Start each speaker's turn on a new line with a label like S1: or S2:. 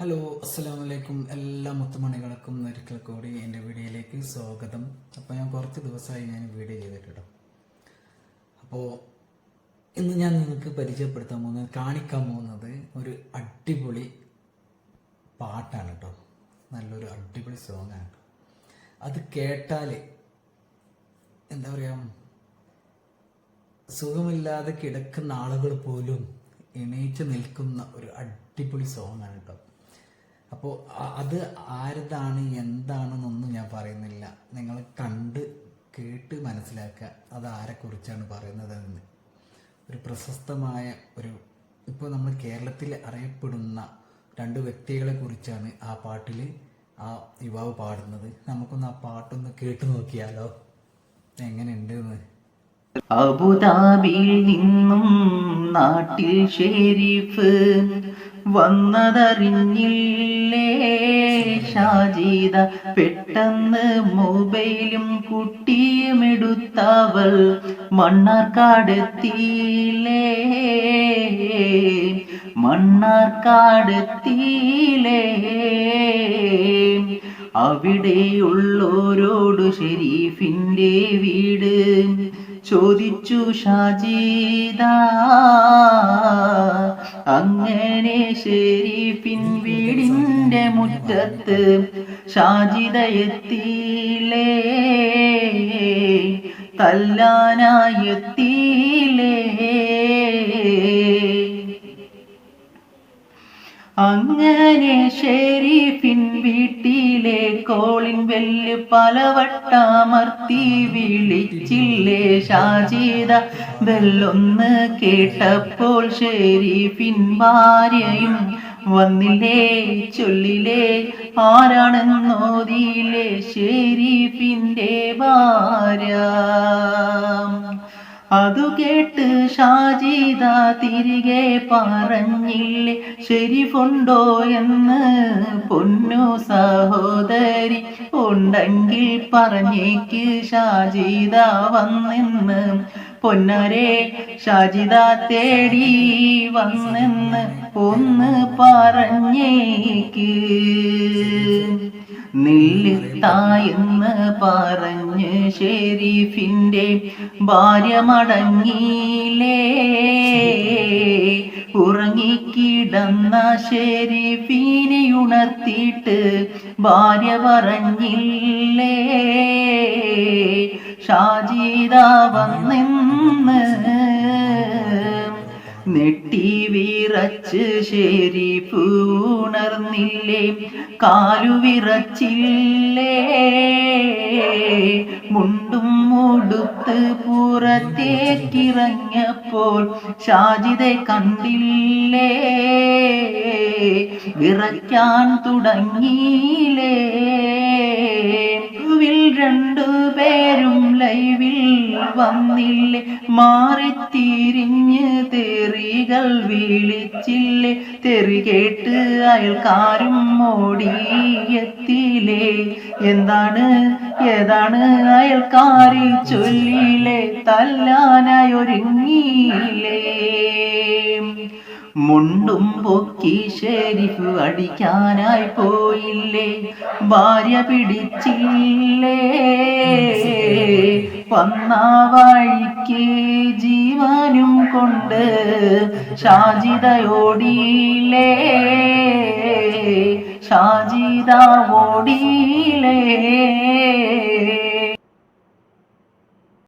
S1: Hello അസ്സലാമു വലൈക്കും എല്ലാ മുത്തുമണികൾക്കും ഒരിക്കൽ കൂടി എന്റെ വീഡിയോയിലേക്ക് സ്വാഗതം. അപ്പോൾ ഞാൻ കുറച്ച് ദിവസമായി ഞാൻ വീഡിയോ ചെയ്തിട്ടോ അപ്പോൾ ഇന്ന് ഞാൻ നിങ്ങൾക്ക് പരിചയപ്പെടുത്താൻ പോകുന്നത് കാണിക്കാൻ പോകുന്നത് ഒരു അടിപൊളി പാട്ടാണ് കേട്ടോ. നല്ലൊരു അടിപൊളി സോങ്ങാണ് അത് കേട്ടാൽ എന്താ പറയുക സുഖമില്ലാതെ കിടക്കുന്ന ആളുകൾ പോലും എണീറ്റ് നിൽക്കുന്ന ഒരു അടിപൊളി സോങ് ആണ് കേട്ടോ. അപ്പോൾ അത് ആരതാണ് എന്താണെന്നൊന്നും ഞാൻ പറയുന്നില്ല. നിങ്ങൾ കണ്ട് കേട്ട് മനസ്സിലാക്കുക അത് ആരെക്കുറിച്ചാണ് പറയുന്നതെന്ന്. ഒരു പ്രശസ്തമായ ഒരു ഇപ്പോൾ നമ്മൾ കേരളത്തിൽ അറിയപ്പെടുന്ന രണ്ട് വ്യക്തികളെ കുറിച്ചാണ് ആ പാട്ടിൽ ആ യുവാവ് പാടുന്നത്. നമുക്കൊന്ന് ആ പാട്ടൊന്ന് കേട്ട് നോക്കിയാലോ? എങ്ങനെയുണ്ട്
S2: അബുദാബിയിൽ നിന്നും നാട്ടിൽ ഷെരീഫ് വന്നതറിഞ്ഞില്ലേ? ഷാജീത പെട്ടെന്ന് മൊബൈലും കുട്ടിയും എടുത്തവൾ മണ്ണാർക്കാടെത്തിയില്ലേ? മണ്ണാർക്കാടെത്തിയില്ലേ? അവിടെയുള്ളോരോട് ഷെരീഫിന്റെ വീട്. ചോദിച്ചു ഷാജീദ അങ്ങനെ ഷെരീഫിൻ വീടിന്റെ മുറ്റത്ത് ഷാജിദ എത്തിയില്ലേ തല്ലാനായി എത്തിയില്ലേ അങ്ങനെ ഷെരീഫിൻ വീട്ടിലെ കോളിൻ വെല്ല് പലവട്ടമർത്തി വിളിച്ചില്ലേ ഷാജീത ബെല്ലൊന്ന് കേട്ടപ്പോൾ ഷെരീഫിൻ ഭാര്യയും വന്നില്ലേ ചൊല്ലിലേ ആരാണെന്നോതിയില്ലേ ഷെരീഫിന്റെ ഭാര്യ? അതു കേട്ട് ഷാജിദ തിരികെ പറഞ്ഞില്ലേ ശരിഫുണ്ടോ എന്ന് പൊന്നു സഹോദരി. ഉണ്ടെങ്കിൽ പറഞ്ഞേക്ക് ഷാജിദ വന്നെന്ന്. പൊന്നരെ ഷാജിദ തേടി വന്നെന്ന് ഒന്ന് പറഞ്ഞേക്ക്. നില്ലിത്തായെന്ന് പറഞ്ഞ് ഷെരീഫിന്റെ ഭാര്യ മടങ്ങിയില്ലേ? ഉറങ്ങിക്കിടന്ന ഷെരീഫിനെ ഉണർത്തിയിട്ട് ഭാര്യ പറഞ്ഞില്ലേ? ഷാജീത വന്നെന്ന് നെട്ടി വിറച്ച് ശരി ഉണർന്നില്ലേ കാലു വിറച്ചില്ലേ? മുണ്ടും മുടുത്ത് പുറത്തേക്കിറങ്ങിയപ്പോൾ ഷാജിതെ കണ്ടില്ലേ? വിറയ്ക്കാൻ തുടങ്ങിയില്ലേ? രണ്ടു ലൈവിൽ വന്നില്ലേ? മാറിത്തിരിഞ്ഞ് തെറികൾ വിളിച്ചില്ലേ? തെറി കേട്ട് അയൽക്കാരും ഓടിയെത്തിയില്ലേ എന്താണ്? ഏതാണ്? അയൽക്കാരി ചൊല്ലിയില്ലേ തല്ലാനായി ഒരുങ്ങിയില്ലേ മുണ്ടും പൊക്കി ഷെരീഫ് അടിക്കാനായി പോയില്ലേ? ഭാര്യ പിടിച്ചില്ലേ? വന്ന വഴിക്ക് ജീവനും കൊണ്ട് ഷാജിതയോടിയില്ലേ ഷാജിത ഓടിയില്ലേ?